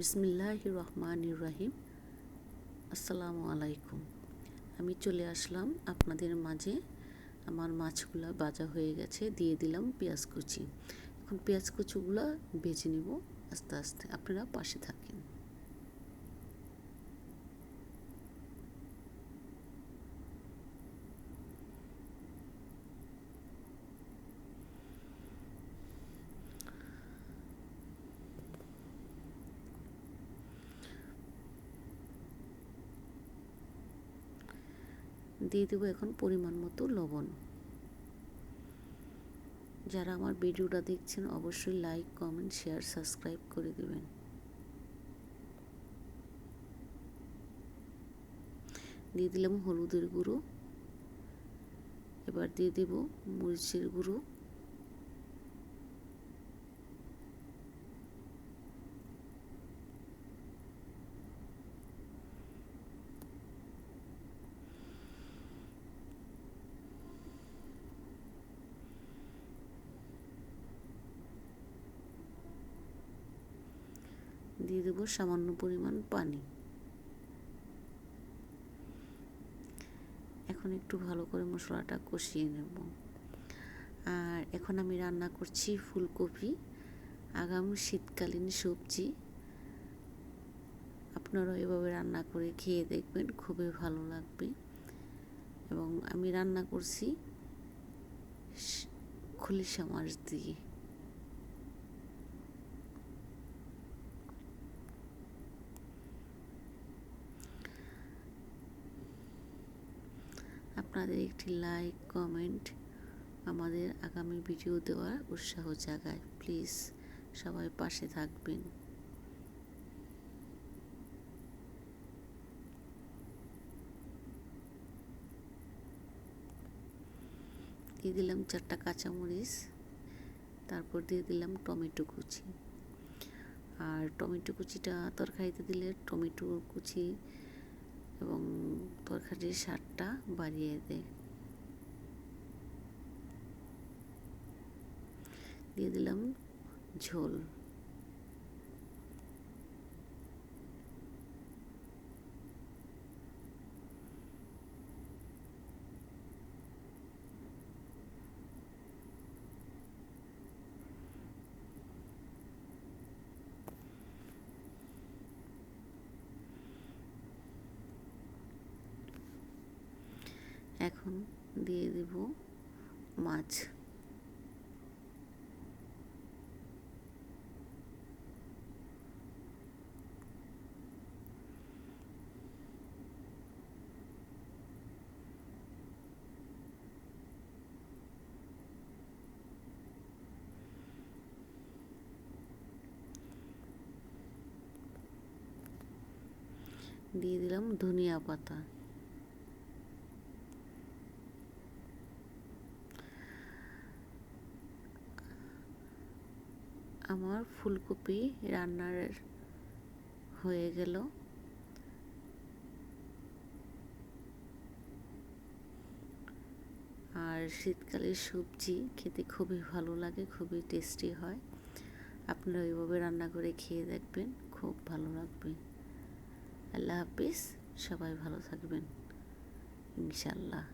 বিসমিল্লাহ রহমান রাহিম আসসালামু আলাইকুম। আমি চলে আসলাম আপনাদের মাঝে। আমার মাছগুলো বাজা হয়ে গেছে, দিয়ে দিলাম পেঁয়াজ কুচি। এখন পেঁয়াজ কুচুগুলো বেজে নেব। আস্তে আস্তে আপনারা পাশে থাকেন। দিয়ে দেবো এখন পরিমাণ মতো লবণ। যারা আমার ভিডিওটা দেখছেন, অবশ্যই লাইক কমেন্ট শেয়ার সাবস্ক্রাইব করে দেবেন। দিয়ে দিলাম হলুদের গুঁড়ো। এবার দিয়ে দেব মরিচের গুঁড়ো। দিয়ে দেবো সামান্য পরিমাণ পানি। এখন একটু ভালো করে মশলাটা কষিয়ে নেব। আর এখন আমি রান্না করছি ফুলকপি, আগামী শীতকালীন সবজি। আপনারা এভাবে রান্না করে খেয়ে দেখবেন, খুবই ভালো লাগবে। এবং আমি রান্না করছি খলিশা মাছ দিয়ে। আপনাদের একটি লাইক কমেন্ট আমাদের আগামী ভিডিও দেওয়ার উৎসাহ জাগায়। প্লিজ সবাই পাশে থাকবেন। দিয়ে দিলাম চারটা কাঁচামরিচ, তারপর দিয়ে দিলাম টমেটো কুচি। আর টমেটো কুচিটা তরকারিতে দিলে টমেটো কুচি এবং তরকারির স্বাদটা বাড়িয়ে দেয় দিয়ে দিলাম ঝোল। এখন দিয়ে দেব মাছ। দিয়ে দিলাম ধনিয়া পাতা। আমার ফুলকপি রান্নার হয়ে গেল। আর শীতকালের সবজি খেতে খুবই ভালো লাগে, খুবই টেস্টি হয়। আপনারা ওইভাবে রান্না করে খেয়ে দেখবেন, খুব ভালো লাগবে। আল্লাহ হাফিজ, সবাই ভালো থাকবেন ইনশাল্লাহ